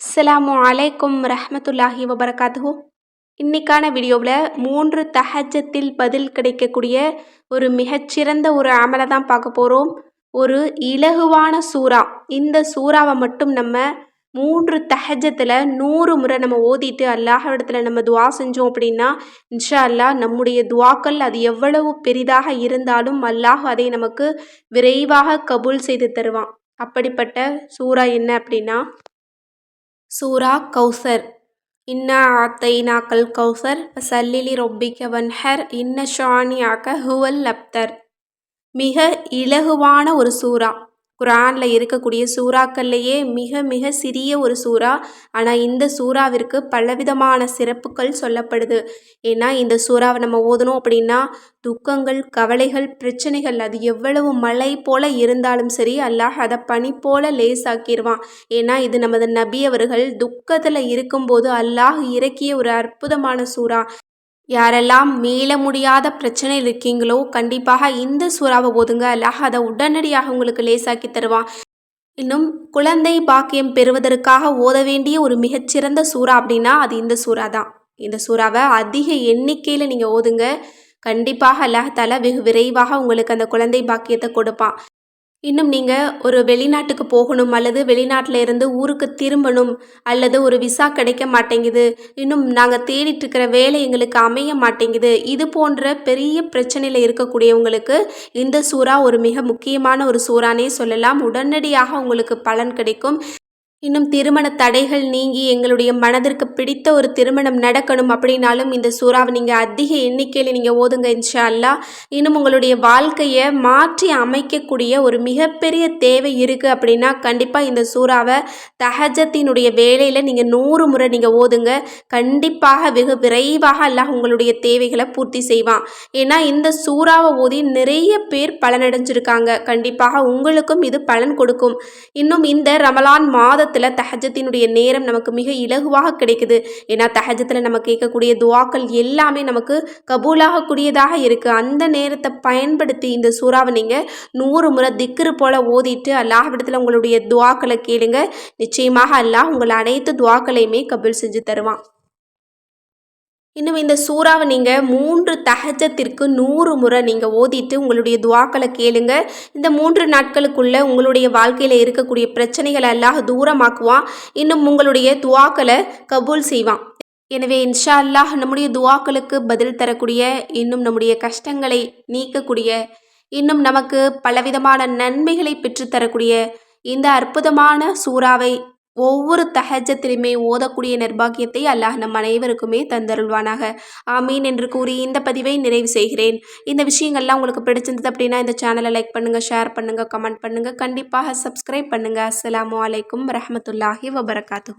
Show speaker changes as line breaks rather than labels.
அஸ்லாமு அலைக்கும் ரஹமத்துல்லாஹி வபரகாத்து இன்னைக்கான வீடியோவில் மூன்று தஹஜத்தில் பதில் கிடைக்கக்கூடிய ஒரு மிகச்சிறந்த ஒரு அமலை தான் பார்க்க போகிறோம் ஒரு இலகுவான சூறா. இந்த சூறாவை மட்டும் நம்ம மூன்று தஹஜத்தில் நூறு முறை நம்ம ஓதிட்டு அல்லாஹிடத்தில் நம்ம துவா செஞ்சோம் அப்படின்னா இன்ஷா அல்லாஹ் நம்முடைய துவாக்கள் அது எவ்வளவு பெரிதாக இருந்தாலும் அல்லாஹ் அதை நமக்கு விரைவாக கபூல் செய்து தருவான். அப்படிப்பட்ட சூறா என்ன அப்படின்னா சூரா கௌசர். இன்னா ஆத்தைனாக்கல் கௌசர் சல்லிலி ரொப்பிக்க வன்ஹர் இன்ன ஷானியாக்க ஹுவல் லப்தர். மிக இலகுவான ஒரு சூறா. குரானில் இருக்கக்கூடிய சூறாக்கள்லேயே மிக மிக சிறிய ஒரு சூறா. ஆனால் இந்த சூறாவிற்கு பலவிதமான சிறப்புகள் சொல்லப்படுது. ஏன்னா இந்த சூறாவை நம்ம ஓதணும் அப்படின்னா துக்கங்கள் கவலைகள் பிரச்சனைகள் அது எவ்வளவு மழை போல இருந்தாலும் சரி அல்லாஹ் அதை பனி போல லேசாக்கிடுவான் ஏன்னா இது நமது நபி அவர்கள் துக்கத்தில் இருக்கும்போது அல்லாஹ் இறக்கிய ஒரு அற்புதமான சூறா. யாரெல்லாம் மீள முடியாத பிரச்சனை இருக்கீங்களோ கண்டிப்பாக இந்த சூறாவை ஓதுங்க அல்லாஹ் அதை உடனடியாக உங்களுக்கு லேசாக்கி தருவான். இன்னும் குழந்தை பாக்கியம் பெறுவதற்காக ஓத வேண்டிய ஒரு மிகச்சிறந்த சூறா அப்படின்னா அது இந்த சூறா தான். இந்த சூறாவை அதிக எண்ணிக்கையில் நீங்கள் ஓதுங்க. கண்டிப்பாக அல்லாஹால வெகு விரைவாக உங்களுக்கு அந்த குழந்தை பாக்கியத்தை கொடுப்பான். இன்னும் நீங்கள் ஒரு வெளிநாட்டுக்கு போகணும் அல்லது வெளிநாட்டில் இருந்து ஊருக்கு திரும்பணும் அல்லது ஒரு விசா கிடைக்க மாட்டேங்குது. இன்னும் நாங்கள் தேடிட்டுருக்கிற வேலை எங்களுக்கு அமைய மாட்டேங்குது. இது போன்ற பெரிய பிரச்சனையில் இருக்கக்கூடியவங்களுக்கு இந்த சூறா ஒரு மிக முக்கியமான ஒரு சூறானே சொல்லலாம். உடனடியாக உங்களுக்கு பலன் கிடைக்கும். இன்னும் திருமண தடைகள் நீங்கி எங்களுடைய மனதிற்கு பிடித்த ஒரு திருமணம் நடக்கணும் அப்படின்னாலும் இந்த சூறாவை நீங்கள் அதிக எண்ணிக்கையில் நீங்கள் ஓதுங்க இன்ஷா அல்லா இன்னும் உங்களுடைய வாழ்க்கையை மாற்றி அமைக்கக்கூடிய ஒரு மிகப்பெரிய தேவை இருக்குது அப்படின்னா கண்டிப்பாக இந்த சூறாவை தஹஜத்தினுடைய வேலையில் நீங்கள் நூறு முறை நீங்கள் ஓதுங்க. கண்டிப்பாக வெகு விரைவாக அல்லாஹ் உங்களுடைய தேவைகளை பூர்த்தி செய்வான். ஏன்னா இந்த சூறாவை ஓதி நிறைய பேர் பலனடைஞ்சிருக்காங்க. கண்டிப்பாக உங்களுக்கும் இது பலன் கொடுக்கும். இன்னும் இந்த ரமலான் மாத மாதத்தில் தஹஜத்தினுடைய நேரம் நமக்கு மிக இலகுவாக கிடைக்குது. ஏன்னா தஹஜத்தில் நம்ம கேட்கக்கூடிய துவாக்கள் எல்லாமே நமக்கு கபூலாகக்கூடியதாக இருக்குது அந்த நேரத்தை பயன்படுத்தி இந்த சூறாவை நீங்கள் நூறு முறை திக்ரு போல் ஓதிட்டு அல்லாஹ்விடத்தில் உங்களுடைய துவாக்களை கேளுங்க. நிச்சயமாக அல்லாஹ் உங்கள் அனைத்து துவாக்களையுமே கபூல் செஞ்சு தருவான். இன்னும் இந்த சூறாவை நீங்கள் மூன்று தகஜத்திற்கு நூறு முறை நீங்கள் ஓதிட்டு உங்களுடைய துவாக்களை கேளுங்க. இந்த மூன்று நாட்களுக்குள்ளே உங்களுடைய வாழ்க்கையில் இருக்கக்கூடிய பிரச்சனைகளை எல்லாம் தூரமாக்குவான். இன்னும் உங்களுடைய துவாக்களை கபூல் செய்வான். எனவே இன்ஷா அல்லாஹ் நம்முடைய துவாக்களுக்கு பதில் தரக்கூடிய இன்னும் நம்முடைய கஷ்டங்களை நீக்கக்கூடிய இன்னும் நமக்கு பலவிதமான நன்மைகளை பெற்றுத்தரக்கூடிய இந்த அற்புதமான சூறாவை ஒவ்வொரு தஹஜத்திலுமே ஓதக்கூடிய நிர்பாகியத்தை அல்லாஹ் நம் அனைவருக்குமே தந்தருள்வானாக. ஆமீன் என்று கூறி இந்த பதிவை நிறைவு செய்கிறேன். இந்த விஷயங்கள்லாம் உங்களுக்கு பிடிச்சிருந்தது அப்படின்னா இந்த சேனலை லைக் பண்ணுங்கள் ஷேர் பண்ணுங்கள் கமெண்ட் பண்ணுங்கள் கண்டிப்பாக சப்ஸ்கிரைப் பண்ணுங்கள் அஸ்லாம் வலைக்கம் ரஹமத்துல்லாஹி வபரகாத்து